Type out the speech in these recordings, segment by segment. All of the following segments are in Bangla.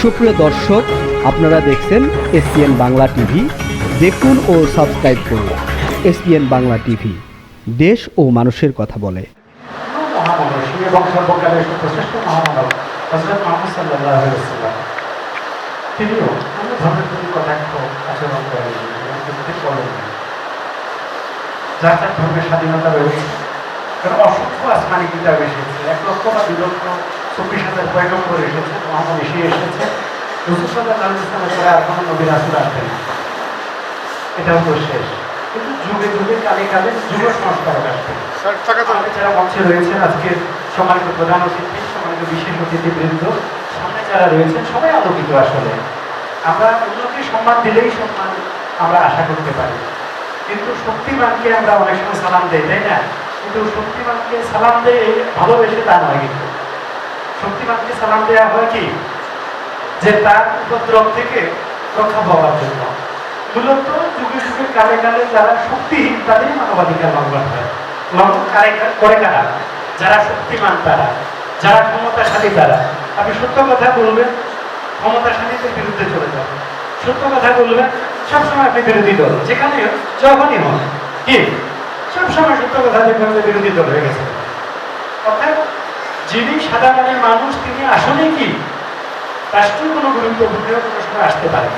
সুপ্রিয় দর্শক, আপনারা দেখছেন এসপিএন বাংলা টিভি। দেখুন ও সাবস্ক্রাইব করুন এসপিএন বাংলা টিভি। দেশ ও মানুষের কথা বলে। ধর্মের স্বাধীনতা রয়েছে অসংখ্য আসমানি কিতাব এসেছে এক লক্ষ বা দুই লক্ষ পয়গম্বর এসেছে মোহাম্মদ এসে এসেছে। রসুল সাল্লাহ ইসলামের পরে আর কোনো নবীর আসবে না এটাও তো শেষ। কিন্তু যুগে যুগে কালে কালে যুগ সংস্কারক আসবে যারা মঞ্চে রয়েছেন সম্মানিত প্রধান অতিথি সম্মানিত বিশেষ অতিথিবৃন্দ সামনে যারা রয়েছেন সবাই আলোকিত আসলে। আমরা অন্যকে সম্মান দিলেই সম্মান আমরা আশা করতে পারি। কিন্তু শক্তিমানকে আমরা অনেক সময় সালাম দেই তাই না? কিন্তু শক্তিমানকে সালাম দেয় ভালোবেসে তা নয় কিন্তু। শক্তিমানকে সালাম দেওয়া হয় কি? যে তার উপদ্রব থেকে রক্ষা পাওয়ার জন্য। মূলত যুগে যুগে কালে কালে যারা শক্তিহীন তাদেরই মানবাধিকার লঙ্ঘন হয় লঙ্ঘন কারে করে যারা শক্তিমান তারা, যারা ক্ষমতাশালী তারা। আপনি সত্য কথা বলবেন, ক্ষমতাশালীদের বিরুদ্ধে চলে যাবেন সত্য কথা বলবেন, সবসময় আপনি বিরোধী দল। যেখানে যখনই হন। কি? সবসময় সত্য কথা দেখবেন বিরোধী দল হয়ে গেছে। অর্থাৎ যিনি সাধারণ মানুষ, তিনি আসলে কি? রাষ্ট্রীয় কোনো গুরুত্বপূর্ণ সময় আসতে পারে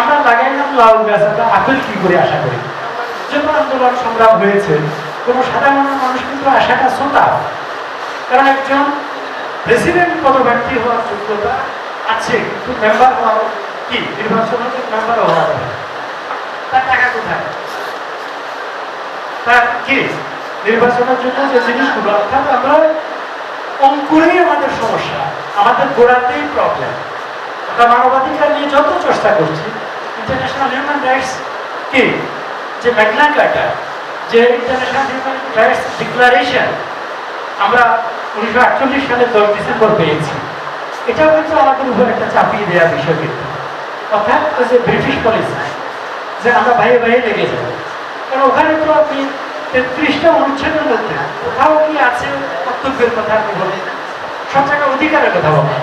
আমরা লাগাইলাম লাউ গাছ আমরা আপেল কি করে আশা করি? যত আন্দোলন সংগ্রাম হয়েছে, কোনো সাধারণ মানুষ কিন্তু আশাটা শ্রোতা। কারণ একজন প্রেসিডেন্ট পদপ্রার্থী হওয়ার যোগ্যতা আছে, কিন্তু মেম্বার হওয়ার কি? নির্বাচন হলে মেম্বার হওয়া তার টাকা কোথায়? তার কি? নির্বাচনের জন্য যে জিনিসগুলো, অর্থাৎ আমরা অঙ্কুরেই আমাদের সমস্যা, আমাদের গোড়াতেই প্রবলেম আমরা মানবাধিকার নিয়ে যত চর্চা করছি ইন্টারন্যাশনাল হিউম্যান রাইটস কি, যে ম্যাগনা কার্টা যে ইন্টারন্যাশনাল হিউম্যান রাইটস ডিক্লারেশন আমরা উনিশশো আটচল্লিশ সালে দশ ডিসেম্বর পেয়েছি, এটাও কিন্তু আমাদের উপর একটা চাপিয়ে দেওয়া বিষয় কিন্তু। অর্থাৎ যে ব্রিটিশ পলিসি যে আমরা ভাইয়ে ভাইয়ে লেগে যাব। কারণ ওখানে তো আপনি তেত্রিশটা অনুচ্ছেদের মধ্যে কোথাও কি আছে কর্তব্যের কথা আপনি বলেন সব জায়গায় অধিকারের কথা বলা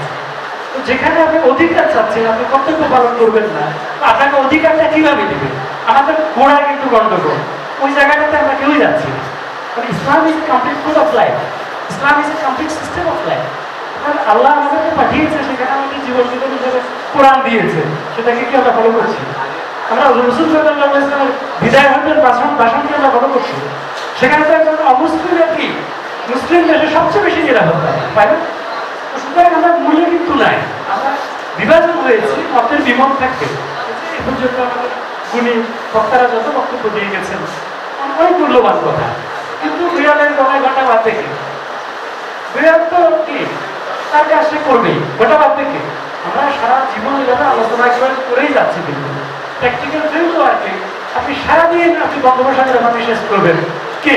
তো যেখানে আপনি অধিকার চাচ্ছেন, আপনি কর্তব্য পালন করবেন না। আপনাকে অধিকারটা কীভাবে দেবেন আমাদের গোড়ায় কিন্তু গন্ডগোল ওই জায়গাটাতে আমরা কেউই যাচ্ছি না। কারণ Islam is complete food of life Islam is a complete system of life আল্লাহ আমাদেরকে পাঠিয়েছে, সেখানে আমাদের জীবন জীবন হিসেবে কোরআন দিয়েছে, সেটাকে কি আমরা ফলো করছি? আমরা রসুল সাল্লাহ ইসলামের বিদায় হজের ভাষণ ভাষণকে আমরা করছি। সেখানে তো একজন অমুসলিমের কি মুসলিম দেশে সবচেয়ে বেশি নিরাপত্তা তাই না আমরা মূল্য কিন্তু নাই। আমরা বিভাজন হয়েছি মতের বিমত এই পর্যন্ত আমাদের গুণী বক্তারা যত বক্তব্য দিয়ে গেছেন, অনেক মূল্যবান কথা। কিন্তু বিড়ালের গলায় ঘটা বাদ থেকে। বিড়াল তো কি? তার কাজ সে করবেই বাদ থেকে। আমরা সারা জীবন এভাবে আলোচনা করে করেই যাচ্ছি কিন্তু। প্র্যাকটিক্যাল ফিল্ড কি। আপনি সারাদিন আপনি বঙ্গোপসাগরে মানুষ শেষ করবেন। কি?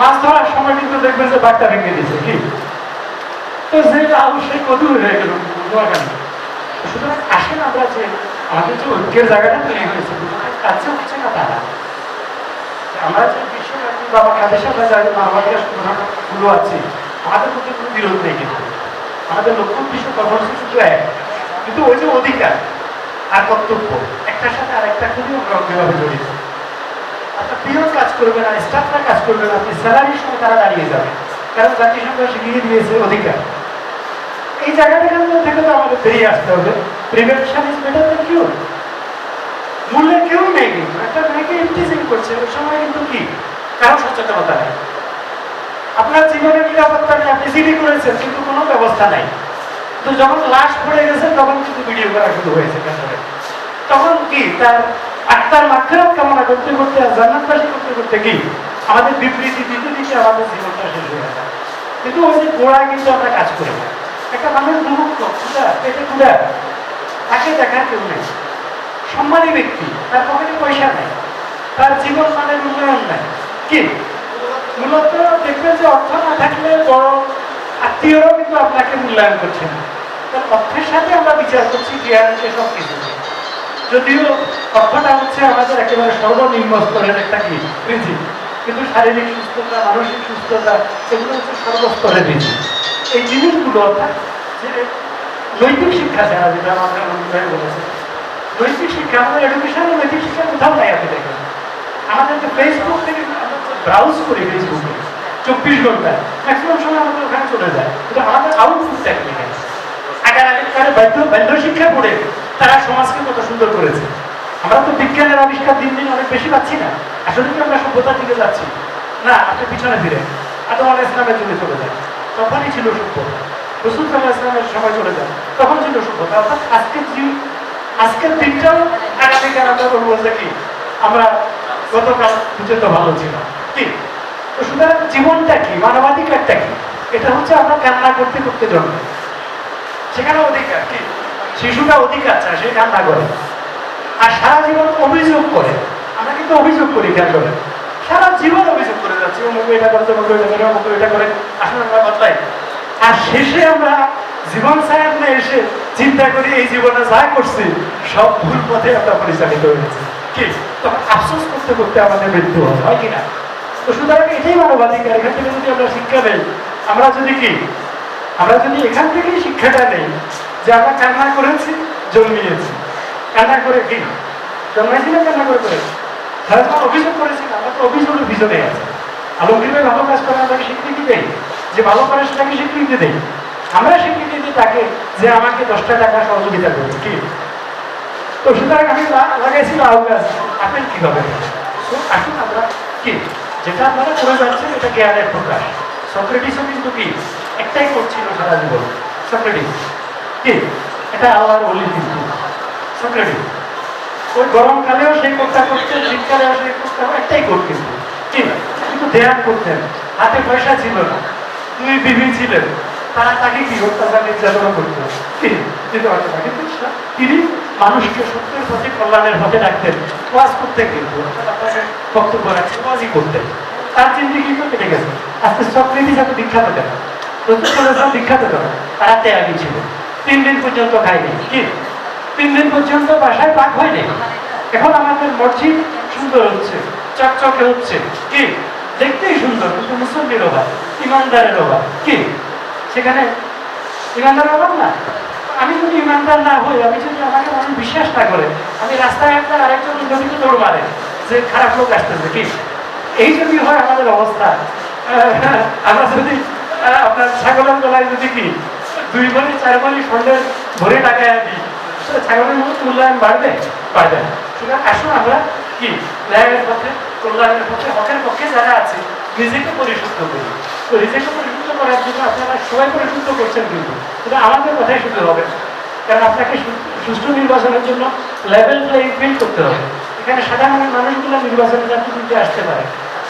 মাছ ধরার সময় কিন্তু দেখবেন যে বাঘটা ভেঙে দিয়েছে, কি? তো যে অবশ্যই কদূর হয়ে গেল সুতরাং আসেন আমরা যে আমাদের যে ঐক্যের জায়গাটা তৈরি হয়েছে কাছে হচ্ছে না তারা। আমরা যে বিশ্বব্যাপী বা বাংলাদেশে আমরা যাদের মানবাধিকার সংগঠনগুলো আছি, আমাদের মধ্যে কোনো বিরোধ নেই কিন্তু। আমাদের লক্ষ্য উদ্দেশ্য কর্মসূচি শুধু এক, কিন্তু ওই যে অধিকার, আর কর্তব্য। একটার সাথে আরেকটা খুবই অঙ্গভাবে জড়িত? আপনার প্রিয় কাজ করবে না স্টাফরা কাজ করবে না, আপনি স্যালারির সময় তারা দাঁড়িয়ে যাবে। কারণ জাতিসংঘ শিখিয়ে দিয়েছে অধিকার। এই জায়গাটার থেকে তো আমাদের বেরিয়ে আসতে হবে? Prevention is better than cure মূল্যে কেউ নেই কিন্তু, একটা মেয়েকে ইন্টিজিং করছে, ওই সময় কিন্তু কি? কারও সচেতনতা নেই। আপনার জীবনের নিরাপত্তা নেই, আপনি জিডি করেছেন, কিন্তু কোনো ব্যবস্থা নাই। তো যখন লাশ পড়ে গেছে, তখন কিন্তু ভিডিও করা শুরু হয়েছে কেন্দ্রে তখন কি? তার আত্মার মাক্ষরাত কামনা করতে করতে জান্নাতবাসী করতে করতে কি? আমাদের বিবৃতি দিতে দিতে আমাদের জীবনটা শেষ হয়ে যায় কিন্তু ওই যে গোড়ায় কিন্তু আমরা কাজ করি একটা মানুষ মুহূর্ত ক্ষুদা পেটে ক্ষুদা তাকে দেখার কেউ নেই। সম্মানী ব্যক্তি, তার পকেটে পয়সা নেই। তার জীবন মানের উন্নয়ন নেই। কি? মূলত দেখবেন যে অর্থ না থাকলে বড় আত্মীয়রাও কিন্তু আপনাকে মূল্যায়ন করছে না। তার অর্থের সাথে আমরা বিচার করছি ক্লিয়ারেন্সে সব কিছু। যদিও অর্থটা হচ্ছে আমাদের একেবারে সর্বনিম্ন স্তরের একটা কি প্রিন্সিপ কিন্তু শারীরিক সুস্থতা, মানসিক সুস্থতা, এগুলো হচ্ছে সর্বস্তরের জিনিস এই জিনিসগুলো অর্থাৎ যে নৈতিক শিক্ষা ছাড়া যেটা আমাদের বলেছে, নৈতিক শিক্ষা, আমাদের এডুকেশনের নৈতিক শিক্ষা কোথাও নাই আপনি দেখেন। আমাদের যে ফেসবুক থেকে ব্রাউজ করি ফেসবুকে চব্বিশ ঘন্টায় ম্যাক্সিমাম সময় আমাদের ওখানে চলে যায়। কিন্তু আমাদের এখানে আগার আগেকার বাধ্য বাধ্য শিক্ষা পড়ে। তারা সমাজকে কত সুন্দর করেছে। আমরা তো বিজ্ঞানের আবিষ্কার দিন দিন অনেক বেশি পাচ্ছি না। আসলে কি আমরা সভ্যতার দিকে যাচ্ছি? না, আপনি পিছনে ফিরে আদম আলাহ ইসলামের যুগে চলে যায় তখনই ছিল সভ্যতা। রসুল সাল্লাহ ইসলামের সময় চলে যায় তখন ছিল সভ্যতা। অর্থাৎ আজকের যুগ আজকের দিনটাও আগামীকাল আমরা বলব যে কি? আমরা গতকাল পর্যন্ত ভালো ছিল কি? তো সুতরাং জীবনটা কি? মানবাধিকারটা কি? এটা হচ্ছে আমরা কান্না করতে করতে জন্ম সেখানে অধিকার কি? শিশুটা অধিকার চায় সে কান্না করে। আর সারা জীবন অভিযোগ করে। আমরা কিন্তু অভিযোগ করি, খেয়াল করে সারা জীবন অভিযোগ করে যাচ্ছি অমুক এটা করতে অমুক এটা করে অমুক এটা করে। আসলে আমরা বদলাই। আর শেষে আমরা জীবন সায়ান্নে এসে চিন্তা করি, এই জীবনে যা করছি, সব ভুল পথে আমরা পরিচালিত হয়েছি। কি? তখন আফসোস করতে করতে আমাদের মৃত্যু হয় হয় কিনা? তো সুতরাং এটাই মানবাধিকার। এখান থেকে যদি আমরা শিক্ষা নেই, আমরা যদি কি? আমরা যদি এখান থেকেই শিক্ষাটা নেই যে আমরা কান্না করেছি, জন্মিয়েছি। কান্না করে কি? জন্মাইছি না কান্না করে করেছি যখন অভিযোগ করেছি আমরা তো অভিযোগের ভিতরে আছে। আলমগীর ভাই ভালো কাজ করে আমরা স্বীকৃতি দেই যে ভালো করে সেটাকে স্বীকৃতি দেই আমরা স্বীকৃতি দিই তাকে যে আমাকে দশটা টাকা সহযোগিতা করবে। কি? তো সুতরাং আমি লাগাইছি লাউ গাছ। আপেল কি হবে? তো আসুন আমরা কি? যেটা আপনারা করে যাচ্ছেন, এটা জ্ঞানের প্রকাশ। সক্রেটিসও কিন্তু কি? একটাই করছিল সারা জীবন। সক্রেটিস। কি? এটা আল্লাহর বলি কিন্তু সক্রেটিস ওই গরমকালেও সেই করতে করতেন শীতকালেও সেই করতে একটাই করত কিন্তু কি? কিন্তু ধ্যান করতেন হাতে পয়সা ছিল না। দুই বিবি ছিলেন। তারা তাকে কি অত্যাচার, নির্যাতনা করতেন কি? দিতে কিন্তু তিনি মানুষকে সত্যের পথে, কল্যাণের পথে রাখতেন ওয়াজ করতেন কিন্তু বক্তব্য রাখছেন ওয়াজই করতেন। তার চিন্তা কিন্তু কেটে গেছে। আজকে সক্রেটিস এত বিখ্যাত কেন? রসুল বিখ্যাত কেন? তারা ত্যাগী ছিল তিন দিন পর্যন্ত খাইনি, কি? তিন দিন পর্যন্ত বাসায় পাক হয়নি? এখন আমাদের মসজিদ সুন্দর হচ্ছে, চকচকে হচ্ছে, কি? দেখতেই সুন্দর, কিন্তু মুসল্লির অভাব, ইমানদারের অভাব, কি? সেখানে ইমানদার অভাব না? আমি যদি ইমানদার না হই, আমি যদি আমাকে মানুষ বিশ্বাস না করে, আমি রাস্তায় একটা আরেকজন নদীতে দৌড় মারে, যে খারাপ লোক আসতেছে, কি? এই যদি হয় আমাদের অবস্থা আমরা যদি আপনার ছাগলের গলায় যদি কি দুই বলি, চার বলি স্বর্ণের ভরে টাকায় দিই। ছাগলের মতো মূল্যায়ন বাড়বে? বাড়বে সুতরাং আসুন আমরা কি? ন্যায়ের পথে, কল্যাণের পথে, হকের পক্ষে যারা আছে, নিজেকে পরিশুদ্ধ করি। তো নিজেকে পরিশুদ্ধ করার জন্য আপনারা সবাই পরিশুদ্ধ করছেন কিন্তু। কিন্তু আমাদের কথাই শুধু হবে। কারণ আপনাকে সুষ্ঠু নির্বাচনের জন্য লেভেল প্লেইং ফিল্ড করতে হবে। এখানে সাধারণ মানুষগুলো নির্বাচনে যাতে দিতে আসতে পারে।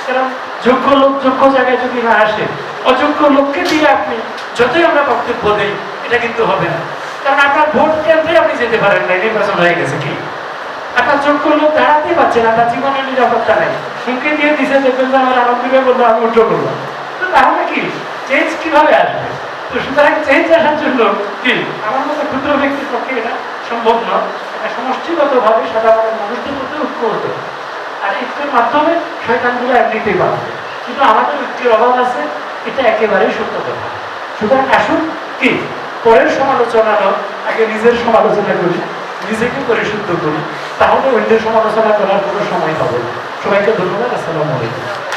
কারণ যোগ্য লোক যোগ্য জায়গায় যদি না আসে অযোগ্য লোককে দিয়ে আপনি যতই আমরা বক্তব্য দেই, এটা কিন্তু হবে না। কারণ আপনার ভোট কেন্দ্রে আপনি যেতে পারেন না, নির্বাচন হয়ে গেছে কি? আপনার যোগ্য লোক দাঁড়াতেই পারছেন তার জীবনের নিরাপত্তা নেই। হুমকি দিয়ে দিছে, দেখবেন আমার আনন্দ দিবে বলব আমি উঠো করব তো তাহলে কি? চেঞ্জ কীভাবে আসবে? তো সুতরাং চেঞ্জ আসার জন্য কি? আমার মতো ক্ষুদ্র ব্যক্তির পক্ষে এটা সম্ভব নয়। এটা সমষ্টিগতভাবে সাধারণ মানুষদের মধ্যে ঐক্য হতে। আর ঐক্যের মাধ্যমে শয়তানগুলো এমনিতেই পাবে কিন্তু আমাদের ঐক্যের অভাব আছে এটা একেবারেই সত্য কথা। সুতরাং আসুন কি? পরের সমালোচনা আগে নিজের সমালোচনা করি, নিজেকে পরিশুদ্ধ করি। তাহলে অন্যের সমালোচনা করার কোনো সময় পাবো। সবাইকে ধন্যবাদ, আসসালামু আলাইকুম।